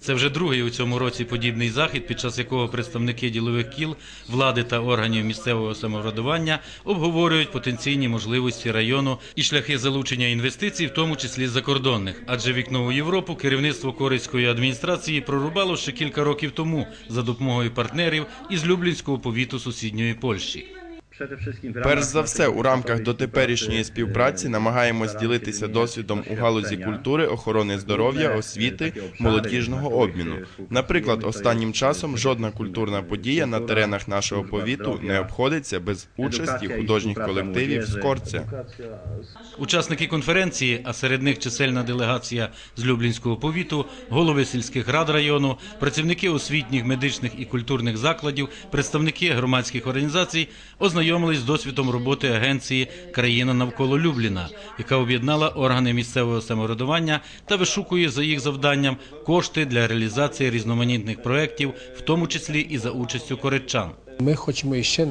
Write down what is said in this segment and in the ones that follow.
Це вже другий у цьому році подібний захід, під час якого представники ділових кіл, влади та органів місцевого самоврядування обговорюють потенційні можливості району і шляхи залучення інвестицій, в тому числі закордонних. Адже вікно у Європу керівництво Корицької адміністрації прорубало ще кілька років тому за допомогою партнерів із Люблінського повіту сусідньої Польщі. Перш за все, у рамках дотеперішньої співпраці намагаємось ділитися досвідом у галузі культури, охорони здоров'я, освіти, молодіжного обміну. Наприклад, останнім часом жодна культурна подія на теренах нашого повіту не обходиться без участі художніх колективів з Корця. Учасники конференції, а серед них чисельна делегація з Люблінського повіту, голови сільських рад району, працівники освітніх, медичних і культурних закладів, представники громадських організацій ознайомились з досвідом роботи агенції Країна навколо Любліна, яка об'єднала органи місцевого самоврядування та вишукує за їх завданням кошти для реалізації різноманітних проєктів, в тому числі і за участю коричан. Ми хочемо іще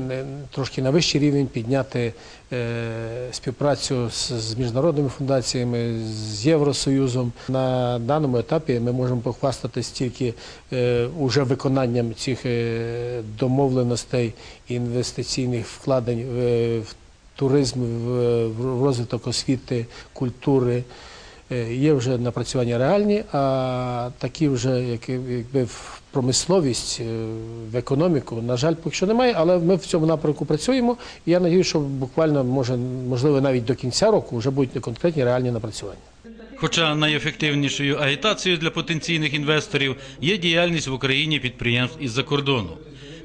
трошки на вищий рівень підняти е, співпрацю з, міжнародними фундаціями, з Євросоюзом. На даному етапі ми можемо похвастатись тільки е, уже виконанням цих е, домовленостей інвестиційних вкладень в, туризм, в розвиток освіти, культури. Е, Є вже напрацювання реальні, а такі вже як, якби в промисловість, е, в економіку, на жаль, поки що немає, але ми в цьому напрямку працюємо. І я надію, що буквально може, можливо, навіть до кінця року вже будуть конкретні реальні напрацювання. Хоча найефективнішою агітацією для потенційних інвесторів є діяльність в Україні підприємств із-за кордону.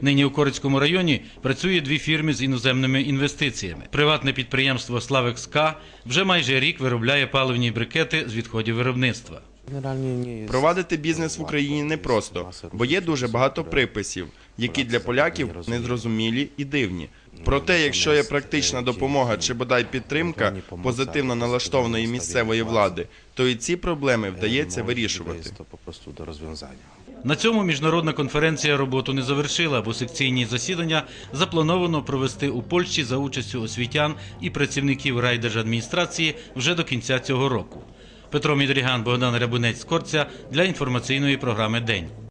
Нині у Корицькому районі працює дві фірми з іноземними інвестиціями. Приватне підприємство Славекс К вже майже рік виробляє паливні брикети з відходів виробництва. Провадити бізнес в Україні непросто, бо є дуже багато приписів, які для поляків незрозумілі і дивні. Проте, якщо є практична допомога чи бодай підтримка позитивно налаштованої місцевої влади, то і ці проблеми вдається вирішувати. На цьому міжнародна конференція роботу не завершила, бо секційні засідання заплановано провести у Польщі за участю освітян і працівників райдержадміністрації вже до кінця цього року. Петро Мідріган, Богдан Рябунець Скорця Корця для інформаційної програми День.